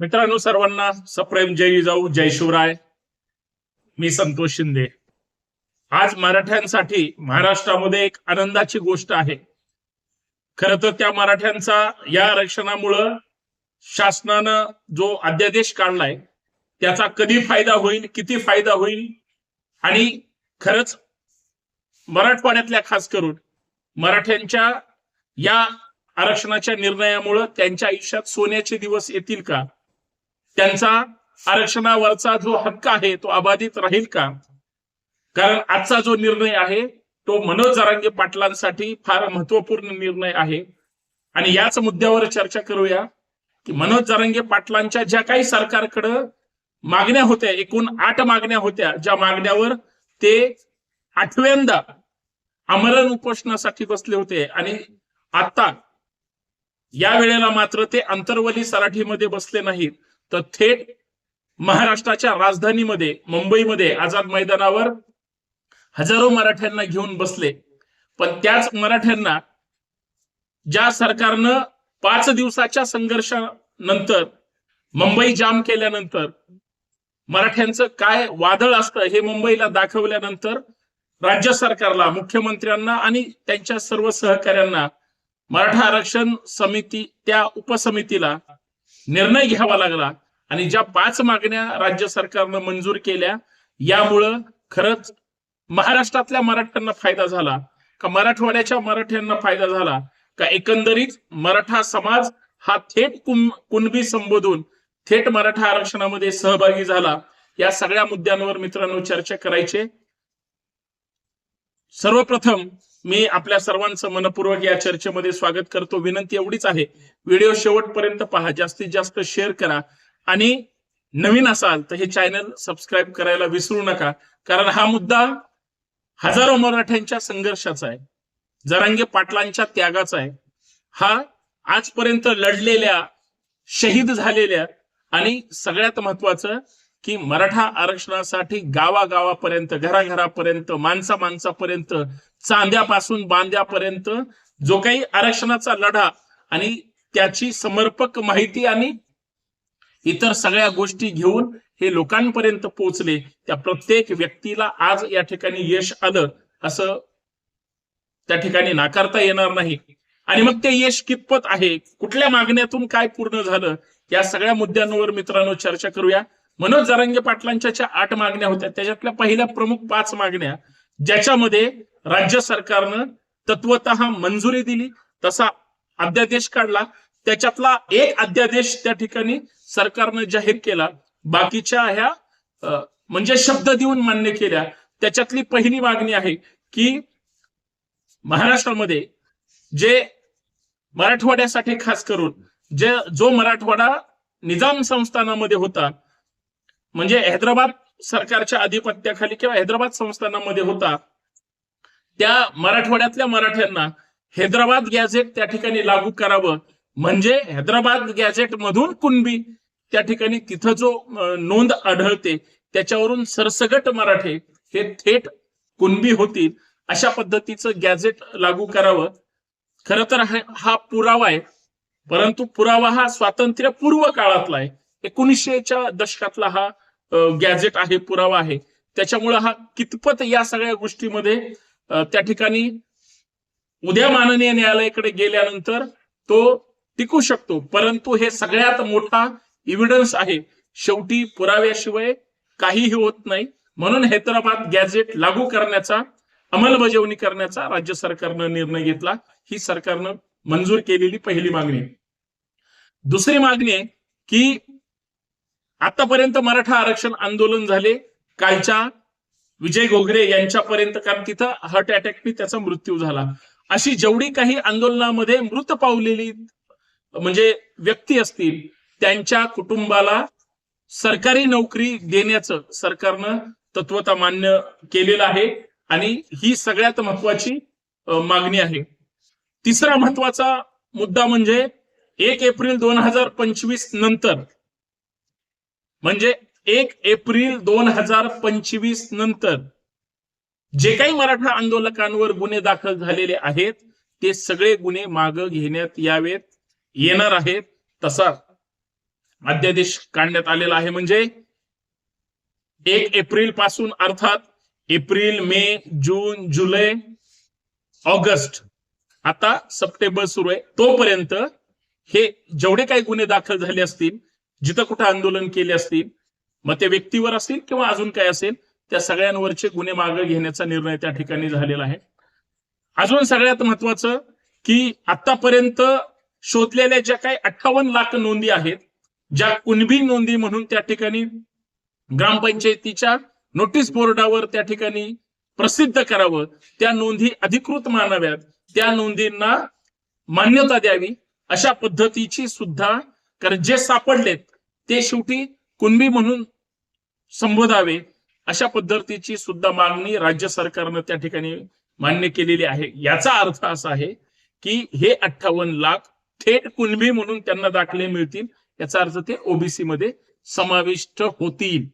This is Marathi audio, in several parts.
मित्रांनो सर्वांना सप्रेम जय जाऊ जय शिवराय. मी संतोष शिंदे. आज मराठ्यांसाठी महाराष्ट्रामध्ये एक आनंदाची गोष्ट आहे. खर तर त्या मराठ्यांचा या आरक्षणामुळं शासनानं जो अध्यादेश काढलाय त्याचा कधी फायदा होईल किती फायदा होईल? आणि खरंच मराठवाड्यातल्या खास करून मराठ्यांच्या या आरक्षणाच्या निर्णयामुळं त्यांच्या आयुष्यात सोन्याचे दिवस येतील का? त्यांचा आरक्षणावरचा जो हक्क आहे तो अबाधित राहील का? कारण आजचा जो निर्णय आहे तो मनोज जरांगे पाटलांसाठी फार महत्त्वपूर्ण निर्णय आहे. आणि याच मुद्द्यावर चर्चा करूया की मनोज जरांगे पाटलांच्या ज्या काही सरकारकडं मागण्या होत्या एकूण आठ मागण्या होत्या ज्या मागण्यावर ते आठव्यांदा आमरण उपोषणासाठी बसले होते. आणि आता या वेळेला मात्र ते अंतर्वली सराठीमध्ये बसले नाहीत. तर थेट महाराष्ट्राच्या राजधानीमध्ये मुंबईमध्ये आझाद मैदानावर हजारो मराठ्यांना घेऊन बसले. पण त्याच मराठ्यांना ज्या सरकारनं पाच दिवसाच्या संघर्षानंतर मुंबई जाम केल्यानंतर मराठ्यांचं काय वादळ असतं हे मुंबईला दाखवल्यानंतर राज्य सरकारला मुख्यमंत्र्यांना आणि त्यांच्या सर्व सहकाऱ्यांना मराठा आरक्षण समिती त्या उपसमितीला निर्णय घ्यावा लागला. आणि ज्या पाच मागण्या राज्य सरकारनं मंजूर केल्या यामुळं खरंच महाराष्ट्रातल्या मराठ्यांना फायदा झाला. का मराठवाड्याच्या मराठ्यांना फायदा झाला? का एकंदरीत मराठा समाज हा थेट कुणबी संबोधून थेट मराठा आरक्षणामध्ये सहभागी झाला? या सगळ्या मुद्द्यांवर मित्रांनो चर्चा करायचे. सर्वप्रथम मी आपल्या सर्वांचं मनपूर्वक या चर्चेमध्ये स्वागत करतो. विनंती एवढीच आहे व्हिडिओ शेवटपर्यंत पहा. जास्तीत जास्त शेअर करा. आणि नवीन असाल तर हे चॅनल सबस्क्राईब करायला विसरू नका. कारण हा मुद्दा हजारो मराठ्यांच्या संघर्षाचा आहे. जरांगे पाटलांच्या त्यागाचा आहे. हा आजपर्यंत लढलेल्या शहीद झालेल्या आणि सगळ्यात महत्वाचं की मराठा आरक्षणासाठी गावागावापर्यंत घराघरापर्यंत माणसा माणसापर्यंत चांद्यापासून बांद्यापर्यंत जो काही आरक्षणाचा लढा आणि त्याची समर्पक माहिती आणि इतर सगळ्या गोष्टी घेऊन हे लोकांपर्यंत पोहोचले. त्या प्रत्येक व्यक्तीला आज या ठिकाणी यश आलं असं त्या ठिकाणी नाकारता येणार नाही. आणि मग ते यश कितपत आहे? कुठल्या मागण्यातून काय पूर्ण झालं? या सगळ्या मुद्द्यांवर मित्रांनो चर्चा करूया. मनोज जारंगे पाटलांच्या ज्या आठ मागण्या होत्या त्याच्यातल्या पहिल्या प्रमुख पाच मागण्या ज्याच्यामध्ये राज्य सरकारनं तत्वत मंजुरी दिली तसा अध्यादेश काढला त्याच्यातला एक अध्यादेश त्या ठिकाणी सरकारनं जाहीर केला. बाकीच्या ह्या म्हणजे शब्द देऊन मान्य केल्या. त्याच्यातली पहिली मागणी आहे की महाराष्ट्रामध्ये जे मराठवाड्यासाठी खास करून जे जो मराठवाडा निजाम संस्थानामध्ये होता म्हणजे हैदराबाद सरकारच्या आधिपत्याखाली किंवा हैदराबाद संस्थानामध्ये होता त्या मराठवाड्यातल्या मराठ्यांना हैदराबाद गॅझेट त्या ठिकाणी लागू करावं म्हणजे हैदराबाद गॅझेट मधून कुणबी त्या ठिकाणी तिथं जो नोंद आढळते त्याच्यावरून सरसगट मराठे हे थेट कुणबी होतील अशा पद्धतीचं गॅझेट लागू करावं. खर तर हा- पुरावा आहे परंतु पुरावा हा स्वातंत्र्यपूर्व काळातला आहे. एकोणीसशेच्या दशकातला हा गॅझेट आहे पुरावा आहे. त्याच्यामुळे हा कितपत या सगळ्या गोष्टीमध्ये त्या ठिकाणी उद्या माननीय न्यायालयाकडे गेल्यानंतर तो टिकू शकतो. परंतु हे सगळ्यात मोठा इव्हिडन्स आहे. शेवटी पुराव्याशिवाय काहीही होत नाही. म्हणून हैदराबाद गॅझेट लागू करण्याचा अंमलबजावणी करण्याचा राज्य सरकारनं निर्णय घेतला. ही सरकारनं मंजूर केलेली पहिली मागणी. दुसरी मागणी आहे की आतापर्यंत मराठा आरक्षण आंदोलन झाले. कालच्या विजय घोगरे यांच्यापर्यंत कारण तिथं हार्ट अटॅकने त्याचा मृत्यू झाला. अशी जेवढी काही आंदोलनामध्ये मृत पावलेली म्हणजे व्यक्ती असतील त्यांच्या कुटुंबाला सरकारी नोकरी देण्याचं सरकारनं तत्वता मान्य केलेलं आहे. आणि ही सगळ्यात महत्वाची मागणी आहे. तिसरा महत्त्वाचा मुद्दा म्हणजे एक एप्रिल दोन हजार पंचवीस नंतर म्हणजे एक एप्रिल दोन हजार पंचवीस नंतर जे काही मराठा आंदोलकांवर गुन्हे दाखल झालेले आहेत ते सगळे गुन्हे मागे घेण्यात यावेत. येणार आहे तसा अध्यादेश काढण्यात आलेला आहे. म्हणजे एक एप्रिलपासून अर्थात April May June July August आता सप्टेंबर सुरू आहे. तोपर्यंत हे जेवढे काही गुन्हे दाखल झाले असतील जिथं कुठं आंदोलन केले असतील मग ते व्यक्तीवर असतील किंवा अजून काय असेल त्या सगळ्यांवरचे गुन्हे मागे घेण्याचा निर्णय त्या ठिकाणी झालेला आहे. अजून सगळ्यात महत्वाचं की आतापर्यंत शोधलेल्या ज्या काही अठ्ठावन्न लाख नोंदी आहेत ज्या कुणबी नोंदी म्हणून त्या ठिकाणी ग्रामपंचायतीच्या नोटीस बोर्डावर त्या ठिकाणी प्रसिद्ध करावं त्या नोंदी अधिकृत मानाव्यात त्या नोंदींना मान्यता द्यावी अशा पद्धतीची सुद्धा कारण जे सापडलेत ते शेवटी कुणबी म्हणून संबोधावे अशा पद्धतीची सुद्धा मागणी राज्य सरकारनं त्या ठिकाणी मान्य केलेली आहे. याचा अर्थ असा आहे की हे अठ्ठावन्न लाख थेट कुणबी म्हणून त्यांना दाखले मिळतील. याचा अर्थ ते ओबीसी मध्ये समाविष्ट होतील.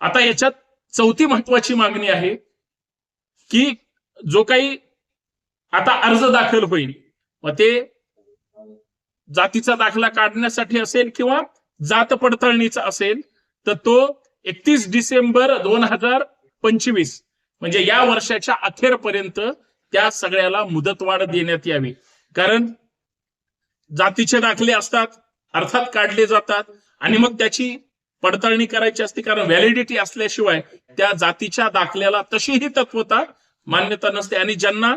आता याच्यात चौथी महत्वाची मागणी आहे की जो काही आता अर्ज दाखल होईल मग ते जातीचा दाखला काढण्यासाठी असेल किंवा जात पडताळणीचा असेल तर तो एकतीस डिसेंबर दोन हजार पंचवीस म्हणजे या वर्षाच्या अखेरपर्यंत त्या सगळ्याला मुदतवाढ देण्यात यावी. कारण जातीचे दाखले असतात अर्थात काढले जातात. आणि मग त्याची पडताळणी करायची असते कारण व्हॅलिडिटी असल्याशिवाय त्या जातीच्या दाखल्याला तशीही तत्वता मान्यता नसते. आणि ज्यांना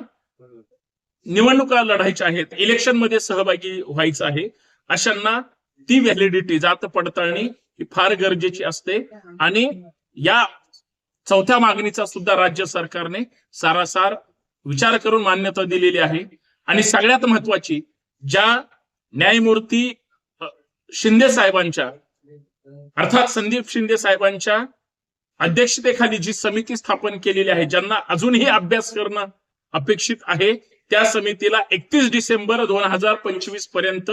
निवडणुका लढायच्या आहेत इलेक्शनमध्ये सहभागी व्हायचं आहे अशांना ती व्हॅलिडिटी जात पडताळणी ही फार गरजेची असते. आणि या चौथ्या मागणीचा सुद्धा राज्य सरकारने सारासार विचार करून मान्यता दिलेली आहे. आणि सगळ्यात महत्वाची ज्या न्यायमूर्ती शिंदे साहेबांच्या अर्थात संदीप शिंदे साहेबांच्या अध्यक्षतेखाली जी समिती स्थापन केलेली आहे ज्यांना अजूनही अभ्यास करणं अपेक्षित आहे त्या समितीला एकतीस डिसेंबर दोन हजार पंचवीसपर्यंत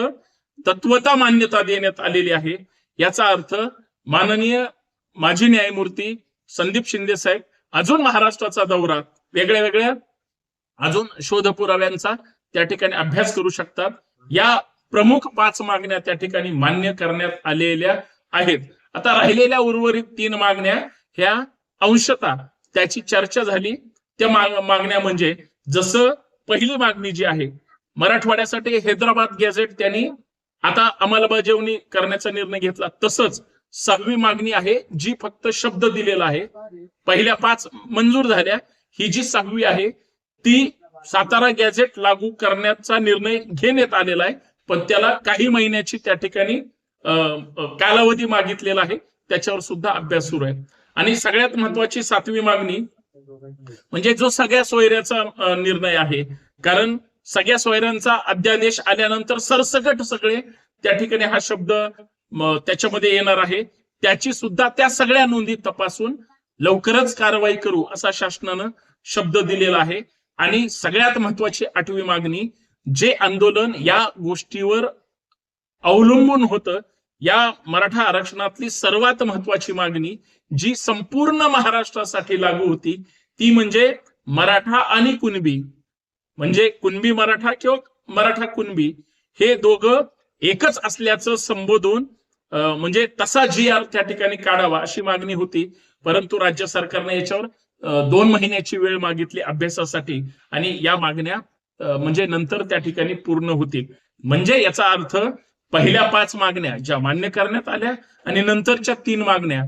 तत्वता मान्यता देण्यात आलेली आहे. याचा अर्थ माननीय माजी न्यायमूर्ती संदीप शिंदे साहेब अजून महाराष्ट्राचा दौरा वेगळ्या वेगळ्या अजून शोध पुराव्यांचा त्या ठिकाणी अभ्यास करू शकतात. या प्रमुख पाच मागण्या त्या ठिकाणी मान्य करण्यात आलेल्या आहेत. आता राहिलेल्या उर्वरित तीन मागण्या ह्या अंशतः त्याची चर्चा झाली. त्या मागण्या म्हणजे जसं पहिली मागणी जी आहे मराठवाड्यासाठी हैदराबाद गॅझेट त्यांनी आता अंमलबजावणी करण्याचा निर्णय घेतला. तसंच सहावी मागणी आहे जी फक्त शब्द दिलेला आहे. पहिल्या पाच मंजूर झाल्या. ही जी सहावी आहे ती सातारा गॅझेट लागू करण्याचा निर्णय घेण्यात आलेला आहे. पण त्याला काही महिन्याची त्या ठिकाणी कालावधी मागितलेला आहे. त्याच्यावर सुद्धा अभ्यास सुरू आहे. आणि सगळ्यात महत्वाची सातवी मागणी म्हणजे जो सगळ्या सोयऱ्याचा निर्णय आहे. कारण सगळ्या सोयऱ्यांचा अध्यादेश आल्यानंतर सरसकट सगळे त्या ठिकाणी हा शब्द त्याच्यामध्ये येणार आहे. त्याची सुद्धा त्या सगळ्या नोंदी तपासून लवकरच कारवाई करू असा शासनानं शब्द दिलेला आहे. आणि सगळ्यात महत्वाची आठवी मागणी जे आंदोलन या गोष्टीवर अवलंबून होतं या मराठा आरक्षणातली सर्वात महत्वाची मागणी जी संपूर्ण महाराष्ट्रासाठी लागू होती ती म्हणजे मराठा आणि कुणबी. म्हणजे कुणबी मराठा किंवा मराठा कुणबी हे दोघं एकच असल्याचं संबोधून म्हणजे तसा जी आर त्या ठिकाणी काढावा अशी मागणी होती. परंतु राज्य सरकारने याच्यावर दोन महिन्याची वेळ मागितली अभ्यासासाठी आणि या मागण्या म्हणजे नंतर त्या ठिकाणी पूर्ण होतील. म्हणजे याचा अर्थ पहिल्या पाच मागण्या ज्या मान्य करण्यात आल्या आणि नंतरच्या तीन मागण्या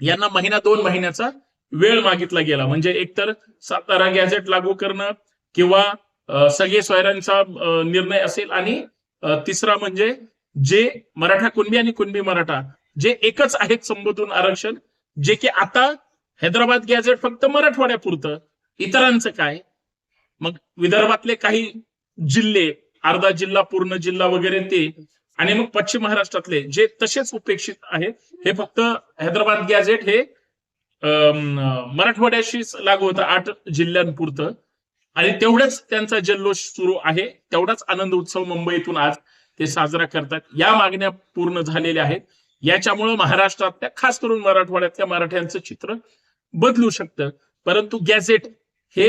यांना महिना दोन महिन्याचा वेळ मागितला गेला. म्हणजे एकतर सातारा गॅझेट लागू करणं किंवा सगळे सोयऱ्यांचा निर्णय असेल आणि तिसरा म्हणजे जे मराठा कुणबी आणि कुणबी मराठा जे एकच आहेत संबोधून आरक्षण जे की आता हैदराबाद गॅझेट फक्त मराठवाड्यापुरतं इतरांचं काय? मग विदर्भातले काही जिल्हे अर्धा जिल्हा पूर्ण जिल्हा वगैरे ते आणि मग पश्चिम महाराष्ट्रातले जे तसेच उपेक्षित आहेत हे फक्त हैदराबाद गॅझेट हे मराठवाड्याशीच लागू होतं आठ जिल्ह्यांपुरतं. आणि तेवढाच त्यांचा जल्लोष सुरू आहे तेवढाच आनंद उत्सव मुंबईतून आज ते साजरा करतात. या मागण्या पूर्ण झालेल्या आहेत. याच्यामुळं महाराष्ट्रातल्या खास करून मराठवाड्यातल्या मराठ्यांचं चित्र बदलू शकतं. परंतु गॅझेट हे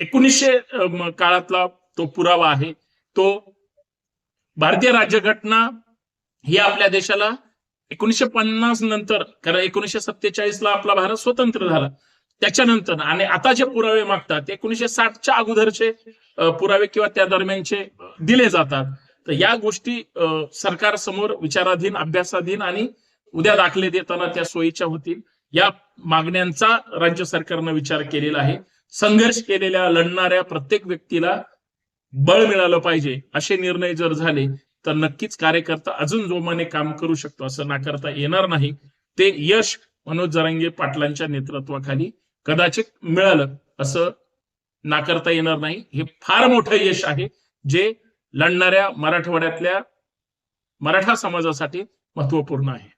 एकोणीसशे काळातला तो पुरावा आहे. तो भारतीय राज्यघटना ही आपल्या देशाला एकोणीशे पन्नास नंतर कारण एकोणीशे सत्तेचाळीस ला आपला भारत स्वतंत्र झाला. त्याच्यानंतर आणि आता जे पुरावे मागतात एकोणीशे साठच्या अगोदरचे पुरावे किंवा त्या दरम्यानचे दिले जातात. तर या गोष्टी सरकार समोर विचाराधीन अभ्यासाधीन आणि उद्या दाखले देताना त्या सोयीच्या होतील. या मागण्यांचा राज्य सरकारनं विचार केलेला आहे. संघर्ष केलेल्या लढणाऱ्या प्रत्येक व्यक्तीला बळ मिळालं पाहिजे असे निर्णय जर झाले तर नक्कीच कार्यकर्ता अजून जोमाने काम करू शकतो असं नाकारता येणार नाही. ते यश मनोज जरांगे पाटलांच्या नेतृत्वाखाली कदाचित मिळालं असं नाकारता येणार नाही. हे फार मोठं यश आहे जे लढणाऱ्या मराठवाड्यातल्या मराठा समाजासाठी महत्त्वपूर्ण आहे.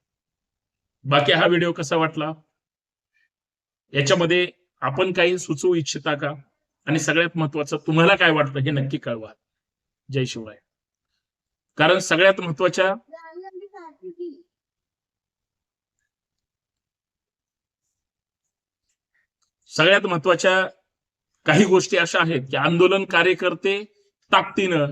बाकी हा व्हिडिओ कसा वाटला? याच्यामध्ये आपण काही सुचवू इच्छिता का? आणि सगळ्यात महत्वाचं तुम्हाला काय वाटतं हे नक्की कळवा. जय शिवराय. कारण सगळ्यात महत्त्वाच्या सगळ्यात महत्त्वाच्या काही गोष्टी अशा आहेत की आंदोलन कार्यकर्ते ताकदीनं